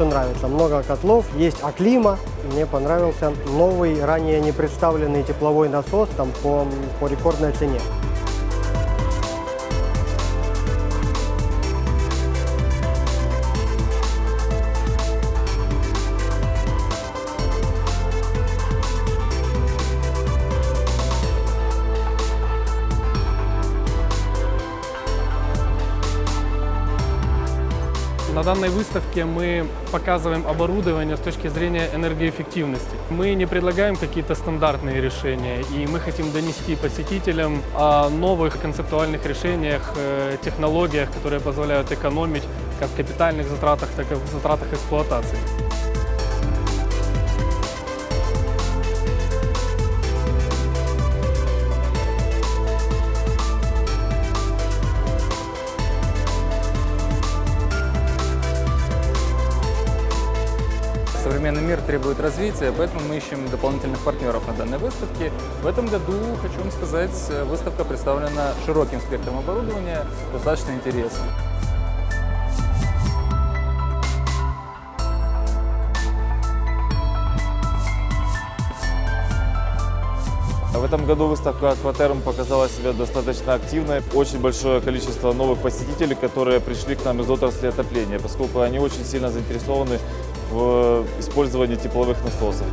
все нравится. Много котлов, есть Аклима. Мне понравился новый, ранее не представленный тепловой насос там по, по рекордной цене. На данной выставке мы показываем оборудование с точки зрения энергоэффективности. Мы не предлагаем какие-то стандартные решения, и мы хотим донести посетителям о новых концептуальных решениях, э, технологиях, которые позволяют экономить как в капитальных затратах, так и в затратах эксплуатации. Современный мир требует развития, поэтому мы ищем дополнительных партнеров на данной выставке. В этом году, хочу вам сказать, выставка представлена широким спектром оборудования, достаточно интересно. В этом году выставка Акватерм показала себя достаточно активной. Очень большое количество новых посетителей, которые пришли к нам из отрасли отопления, поскольку они очень сильно заинтересованы в использовании тепловых насосов.